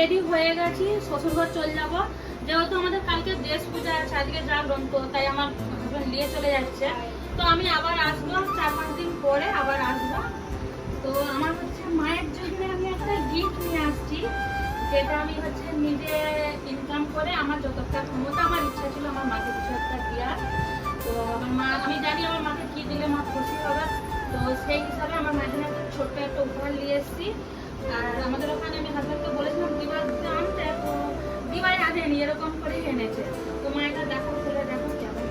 Ready হয়ে গেছি, শ্বশুরঘর চলে যাব। যেহেতু আমাদের কালকে ড্রেস পূজা আছে, আজকে যাব তো তাই আমার হাজবেন্ড নিয়ে চলে যাচ্ছে। তো আমি আবার যেটা আমি হচ্ছে নিজে ইনকাম করে আমার যতটা ক্ষমতা, আমার ইচ্ছা ছিল আমার মাকে কিছু একটা দেওয়ার। তো আমার মা, আমি জানি আমার মাকে কি দিলে মা খুশি হবে। তো সেই হিসাবে আমার জন্য একটা ছোট্ট একটা উপহার নিয়ে এসেছি। আর আমাদের ওখানে আমি হাজব্যান্ডকে বলেছিলাম, দিবার আনতে তো দিবাই আনেনি এরকম করেই এনেছে। তো মা এটা দেখো, খুলে দেখো, কেমন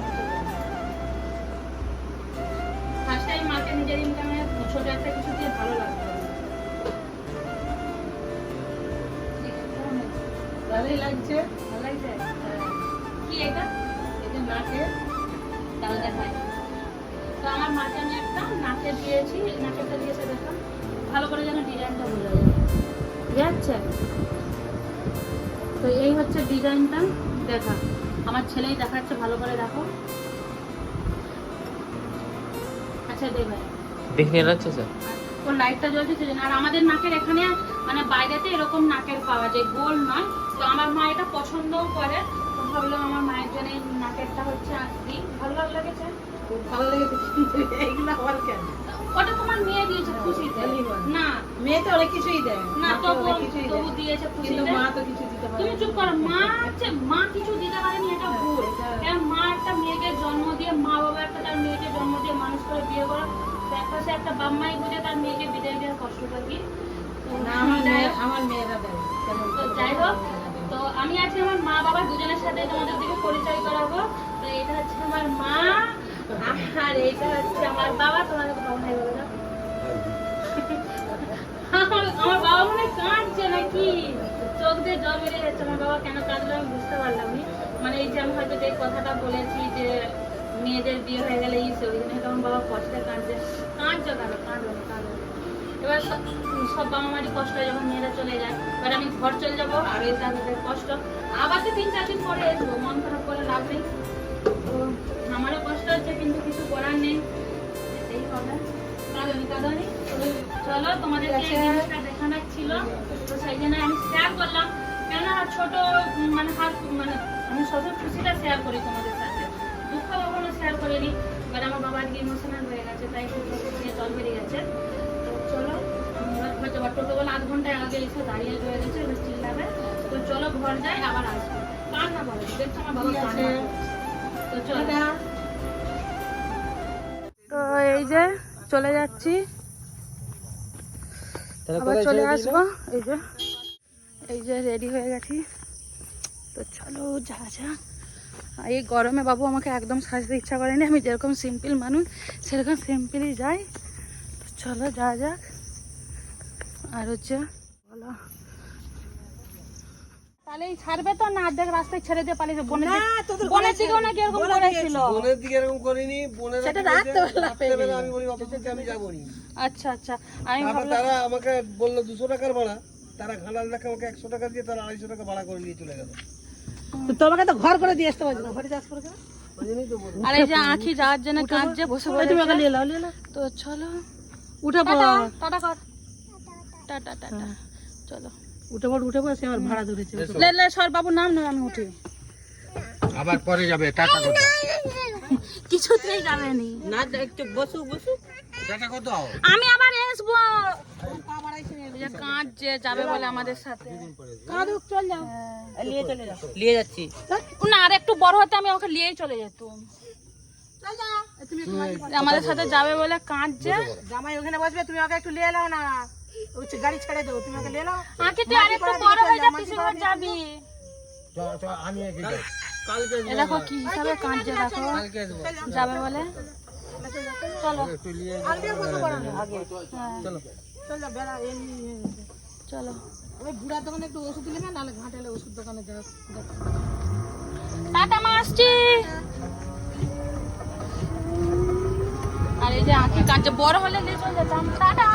ফার্স্ট টাইম মাকে নিজের ইনকামে ছোট একটা কিছু দিয়ে ভালো লাগবে ভালোই লাগছে। ভালো লাগছে কি এটা? এটা নাকে? তো আমার মাকে আমি একটা নাকে দিয়েছি। নাকেরটা দিয়েছে দেখো। ভালো করে যেন ডিজাইনটা বোঝা যায়। ঠিক আছে তো এই হচ্ছে ডিজাইনটা। দেখা। আমার ছেলেই দেখাচ্ছে ভালো করে দেখো। আচ্ছা দেবে দেখতে যাচ্ছে স্যার? ওর লাইটটা জ্বলছে সেজন্য আর আমাদের নাকের এখানে মানে বাইরেতে এরকম নাকের পাওয়া যায়। গোল নয়। তো আমার মা এটা পছন্দও করে। তো ভাবলাম আমার মায়ের জন্য এই নাকেরটা হচ্ছে ভালো ভালো লেগেছে ভালো লেগেছে। এইগুলো আমার কেন? ওটা তোমার মেয়ে দিয়েছে খুশিতে। না। মেয়ে তো অনেক কিছুই দেয়। না মা তবু তবু দেয়। দিয়েছে কিন্তু মা তো কিছু দিতে পারে তুমি চুপ করো মা হচ্ছে মা কিছু দিতে পারেনি এটা ভুল। কারণ মা একটা মেয়েকে জন্ম দিয়ে মা বাবা একটা তার মেয়েকে জন্ম দিয়ে মানুষ করে বিয়ে করে। একটা সে একটা বাম্মাই বুঝে তার মেয়েকে বিদায় দেওয়ার কষ্টটা কি? না আমার মেয়ে মেয়েরা দেয় তো যাই হোক। আমি আজকে আমার মা বাবা দুজনের সাথে তোমাদের দিকে পরিচয় করাবো। তো এটা হচ্ছে আমার মা আর এটা হচ্ছে আমার বাবা, তোমাদের বাবা ভাই বলে। আমার বাবা মনে কাঁদছে নাকি? চোখ দিয়ে জল বেরিয়ে যাচ্ছে, আমার বাবা কেন কাঁদলো আমি বুঝতে পারলাম না। মানে এই যে আমি হয়তো যে কথাটা বলেছি যে মেয়েদের বিয়ে হয়ে গেলে ইসে ওই জন্য আমার বাবা কষ্টে কাঁদছে। কাঁদছো কেন? কাঁদো কাঁদো। এবার সব বাবা মারই কষ্ট হয় যখন মেয়েরা চলে যায়। এবার আমি ঘর চলে যাব আর এই তাদের কষ্ট। আবার তো তিন চার দিন পরে আসব মন খারাপ করে লাভ নেই। তো আমারও কষ্ট হচ্ছে কিন্তু কিছু করার নেই। যেতেই হবে কাঁদনি কাঁদনি? চলো জিনিসটা দেখানোর ছিল। তো সেই জন্য আমি শেয়ার করলাম। কেননা ছোট মানে হাত মানে আমি শ্বশুর খুশিটা শেয়ার করি তোমাদের সাথে। দুঃখ কখনো শেয়ার করিনি। এবার আমার বাবা আজকে ইমোশনাল হয়ে গেছে তাই একটু দিয়ে জল বেরিয়ে গেছে। এবার টোটোবেলা আধ ঘণ্টা আগে এসে দাঁড়িয়ে রয়ে গেছে এবার চিল্লাবে। তো চলো ঘর যাই আবার আসব। কার না বলো দেখছ আমার বাবা কান্না তো চলো। তো এই যে চলে যাচ্ছি। আবার চলে আসব। এই যে। এই যে রেডি হয়ে গেছি। তো চলো যা যা। এই গরমে বাবু আমাকে একদম সাজতে ইচ্ছা করেনি। আমি যেরকম সিম্পল মানুষ সেরকম সিম্পলই যাই। তো চলো যা যাক। আর হচ্ছে বলো। তাহলে ছাড়বে তো না অর্ধেক রাস্তায় ছেড়ে দিয়ে পালিয়ে যাবে। বনের না, দিকে- তোদের বনের ঘরে দিকেও নাকি এরকম করেছিল। বোনের দিকে এরকম করিনি বোনের সেটা রাত্রেবেলা রাত্রেবেলা আমি বলি অফিসে আমি যাব। নি আচ্ছা আচ্ছা আমি তারা আমাকে বলল দুশো টাকার ভাড়া। তারা ঘাটাল দেখে আমাকে একশো টাকা দিয়ে তারা আড়াইশো টাকা ভাড়া করে নিয়ে চলে গেল। তোমাকে তো ঘর করে দিয়ে আসতে পারছি না। ঘরে করে আর এই যে আঁখি যাওয়ার জন্য কাঁদছে বসে তো চলো। উঠে পড়। টাটা টাটা কর। টাটা টাটা চলো। উঠে পড় উঠে পড় সে আমার ভাড়া ধরেছে। লে লে সর বাবু নাম না আমি উঠি। আবার পরে যাবে টাটা কত কিছুতেই যাবে নি। না একটু বসু বসু। টাটা কত আমি আবার আসব যে যাবে বলে আমাদের সাথে। কাঁদুক চল যাও। নিয়ে চলে যাও। নিয়ে যাচ্ছি। না আর একটু বড় হতে আমি ওকে নিয়েই চলে যেতাম। আমাদের সাথে যাবে বলে কাঁদছে। জামাই ওখানে বসবে তুমি ওকে একটু নিয়ে নাও না। ওই গাড়ি ছেড়ে দাও তুমি ওকে নিয়ে নাও। আঁকি তুই আর একটু বড় হয়ে যা যাবি। আমি কালকে এ দেখো কি হিসাবে কাঁদছে দেখো। কালকে আসব। যাবে বলে? চলো। হ্যাঁ চলো। বেড়া এমনি চলো। ওই বুড়ার দোকানে একটু ওষুধ দিলে না? নাহলে ঘাটালে ওষুধ দোকানে টাটা মা আসছি। আর এই যে আঁকি কাঁদছে বড় হলে নিয়ে চলে যেতাম। টাটা।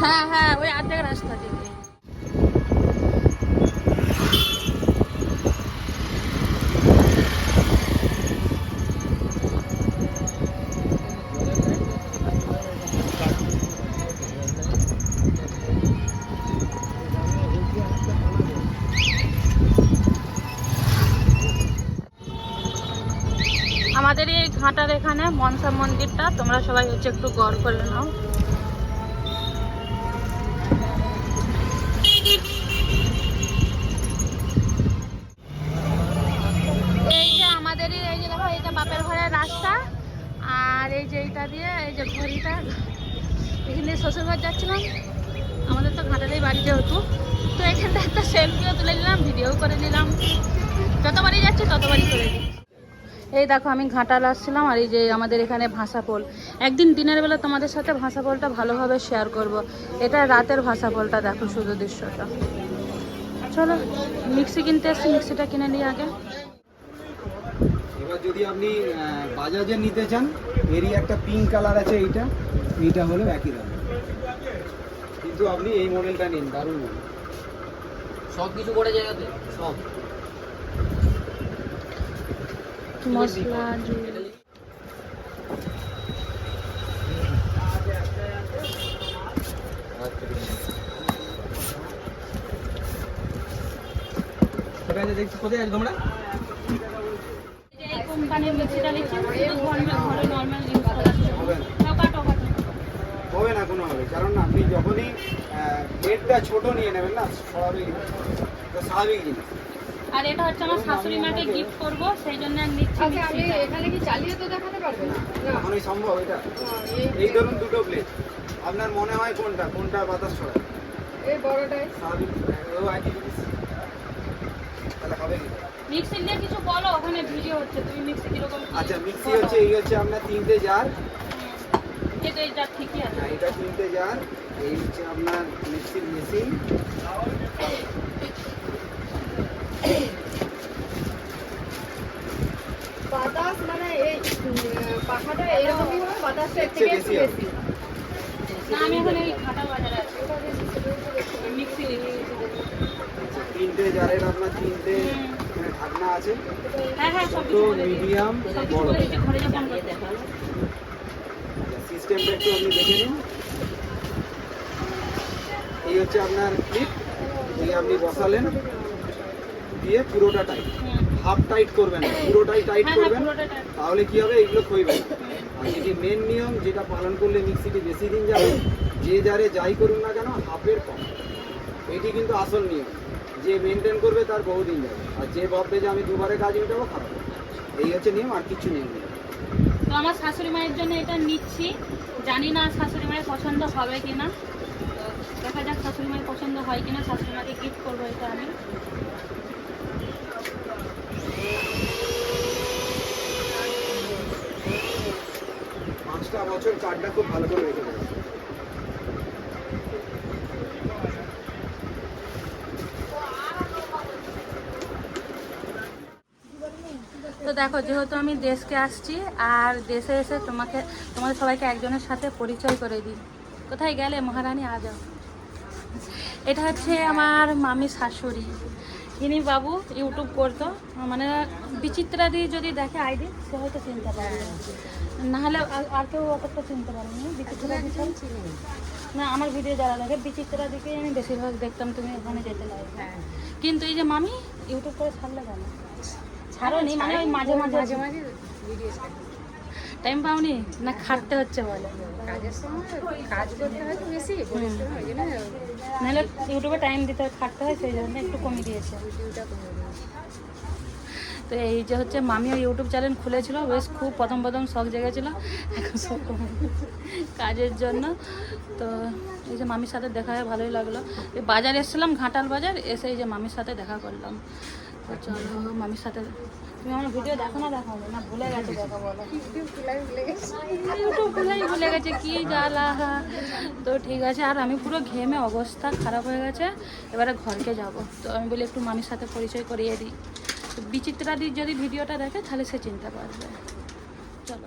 হ্যাঁ হ্যাঁ ওই আর্ধেক রাস্তা আমাদের এই ঘাটার এখানে মনসা মন্দিরটা, তোমরা সবাই হচ্ছে একটু গড় করে নাও। ঘরের আর এই যে এইটা দিয়ে, এই যে ঘড়িটা, এখান দিয়ে শ্বশুরঘর যাচ্ছিলাম। আমাদের তো ঘাটালেই বাড়ি যেহেতু। তো এখানটা একটা সেলফিও তুলে নিলাম ভিডিও করে নিলাম। যতবারই যাচ্ছি, ততবারই করে দিই এই দেখো, আমি ঘাটাল আসছিলাম, আর এই যে আমাদের এখানে ভাষা পোল একদিন দিনের বেলা তোমাদের সাথে ভাষা পোলটা ভালোভাবে শেয়ার করব। এটা রাতের ভাষা পোলটা দেখো শুধু দৃশ্যটা। চলো, মিক্সি কিনতে এসছি, মিক্সিটা কিনে নিই আগে। যদি আপনি বাজাজে নিতে চান এরই একটা পিঙ্ক কালার আছে এইটা এইটা হলো একই দাম। কিন্তু আপনি এই মডেলটা নিন দারুণ মডেল সব কিছু করে জায়গাতে? সব। মশলা দেখছি কোথায় আছে তোমরা? এই কোম্পানির মিক্সিটা নিচ্ছি শুধু ঘরে ঘরে নর্মাল ইউজ করার জন্য টকা টকা হবে না কোনো হবে কারণ আপনি যখনই প্লেটটা ছোট নিয়ে নেবেন না স্বাভাবিক তো স্বাভাবিক জিনিস। আর এটা হচ্ছে আমার শাশুড়ি মাকে গিফট করব সেই জন্য আমি নিচ্ছি মিক্সিটা। এখনই সম্ভব এটা। এই ধরুন দুটো প্লেট আপনার মনে হয় কোনটা? কোনটা বাতাস ছড়ায়? স্বাভাবিক। ও একই জিনিস। তাহলে হবে কি? মিক্সি নিয়ে কিছু বলো ওখানে ভিডিও হচ্ছে তুমি মিক্সি কীরকম আচ্ছা মিক্সি হচ্ছে এই হচ্ছে আপনার তিনটে জার তো ঠিকই আছে। আর এটা তিনটে জার এই হচ্ছে আপনার মিক্সির মেশিন বাতাস মানে এই পাখাটা এরকমই হবে বাতাসটা এর এর থেকে বেশি না আমি এখন এই ঘাটা বাজারে আছি। মিক্সি নিয়ে তিনটে জারের আপনার তিনটে এখানে ঢাকনা আছে। হ্যাঁ হ্যাঁ ছোট মিডিয়াম বড়। সিস্টেমটা একটু আপনি দেখে নিন এই হচ্ছে আপনার ক্লিপ এই আপনি বসালেন। দিয়ে পুরোটা টাইট হাফ টাইট করবেন পুরোটাই টাইট হ্যাঁ করবেন। তাহলে কি হবে? এগুলো না আর যেটি মেন নিয়ম যেটা পালন করলে মিক্সিটি বেশি দিন যাবে যে যারে যাই করুন না কেন হাফের কম। এটি কিন্তু আসল নিয়ম। যে মেনটেন করবে তার বহুদিন যাবে। আর যে ভাববে যে আমি দুবারে কাজ মেটাবো খারাপ এই হচ্ছে নিয়ম আর কিছু নিয়ম নেই। তো আমার শাশুড়ি মায়ের জন্য এটা নিচ্ছি। জানি না শাশুড়ি মায়ের পছন্দ হবে কিনা। তো দেখা যাক শাশুড়ি মায়ের পছন্দ হয় কিনা শাশুড়ি মাকে গিফট করব এটা আমি। পাঁচটা বছর কার্ডটা খুব ভালো করে রেখে দেবে দেখো যেহেতু আমি দেশকে আসছি আর দেশে এসে তোমাকে তোমাদের সবাইকে একজনের সাথে পরিচয় করে দিই। কোথায় গেলে মহারানী? আ যাও এটা হচ্ছে আমার মামি শাশুড়ি। ইনি বাবু ইউটিউব করতো। মানে বিচিত্রাদি যদি দেখে আইডি সে হয়তো চিনতে পারবে। নাহলে আর- আর কেউ অতটা চিনতে পারেনি বিচিত্রাদি ছাড়া? না আমার ভিডিও যারা দেখে বিচিত্রা দিকেই আমি বেশিরভাগ দেখতাম তুমি ওখানে যেতে লাগে কিন্তু এই যে মামি ইউটিউব করে ছাড়লে কেন? ছাড়ো নি মানে ওই মাঝে মাঝে মাঝে মাঝে টাইম পাওনি? না খাটতে হচ্ছে বলে। কাজের সময় কাজ করতে হয় তো বেশি নাহলে ইউটিউবে টাইম দিতে হয় খাটতে হয় সেই জন্য একটু কমিয়ে দিয়েছি। তো এই যে হচ্ছে মামিও ইউটিউব চ্যানেল খুলেছিল বেশ খুব প্রথম প্রথম শখ জেগেছিল। এখন সব কাজের জন্য। তো এই যে মামির সাথে দেখা হয়ে ভালোই লাগল। এই বাজার এসেছিলাম ঘাটাল বাজার এসে এই যে মামির সাথে দেখা করলাম। তো মামির সাথে। তুমি আমার ভিডিও দেখো না দেখো না ভুলে গেছো ভুলে গেছে, কি জ্বালা। তো ঠিক আছে, আর আমি পুরো ঘেমে অবস্থা খারাপ হয়ে গেছে। এবারে ঘরকে যাব। তো আমি বলি একটু মামির সাথে পরিচয় করিয়ে দিই। তো বিচিত্রাদির যদি ভিডিওটা দেখে, তাহলে সে চিনতে পারবে। চলো।